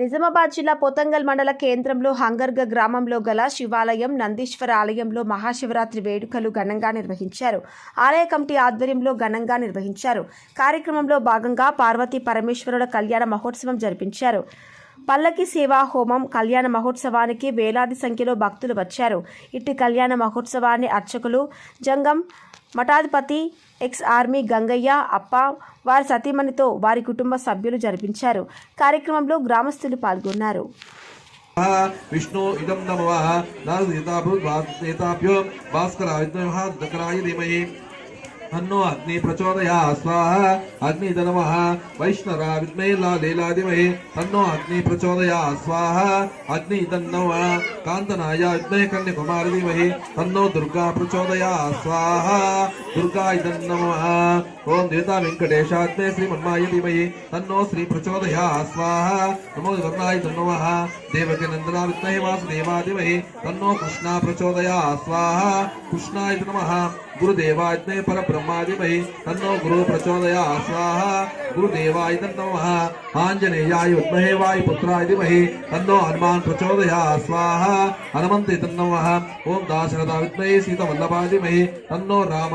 నిజామాబాద్ జిల్లా పోతంగల్ మండల కేంద్రంలో హంగర్గ గ్రామంలో గల శివాలయం నందీశ్వర ఆలయంలో మహాశివరాత్రి వేడుకలు ఘనంగా నిర్వహించారు. ఆలయ కమిటీ ఆధ్వర్యంలో ఘనంగా నిర్వహించారు. కార్యక్రమంలో భాగంగా పార్వతీ పరమేశ్వరుల కళ్యాణ మహోత్సవం జరిపించారు. పల్లకి సేవా హోమం కళ్యాణ మహోత్సవానికి వేలాది సంఖ్యలో భక్తులు వచ్చారు. ఇట్టి కళ్యాణ మహోత్సవాన్ని అర్చకులు జంగం మఠాధిపతి ఎక్స్ ఆర్మీ గంగయ్య అప్ప వారి సతీమణితో వారి కుటుంబ సభ్యులు జరిపించారు. కార్యక్రమంలో గ్రామస్తులు పాల్గొన్నారు. విష్ణు ఇదం నమ నారదేతాభ్యో భాస్కరాయ हनु अग्नि प्रचोदया, स्वाह अग्नि अग्निधनमः वैष्णरा विद्मयला लीलादिमहे। हनु अग्नि प्रचोदया, स्वाह अग्नि कान्तनाय विद्मय कन्याकुमारी धीमहि हन्नो दुर्गा प्रचोदया, स्वाहा दुर्गाय धन्नमः ओं देवता वेंकटेशात्मे श्री मन्माय धीमहि हन्नो श्री प्रचोदया, स्वाह, नमो वर्णाय धन्नमः देवकनंदना विद्महे वासुदेवा धीमहि तनो कृष्णा प्रचोदया, स्वाह, कृष्णाय नम। గురుదేవాజ్ఞే పరబ్రహ్మాదిమై తన్నో గురు ప్రచోదయా స్వాహ గురుదేవాయ నమ ఆంజనేయాయ విద్మహే వాయుపుత్రాయ ధీమహి తన్నో హనుమాన్ ప్రచోదయా స్వాహ హనుమంతే తన్నమ ఓం దాశరథ విద్మహే సీతవల్లభాదిమహి తన్నో రామ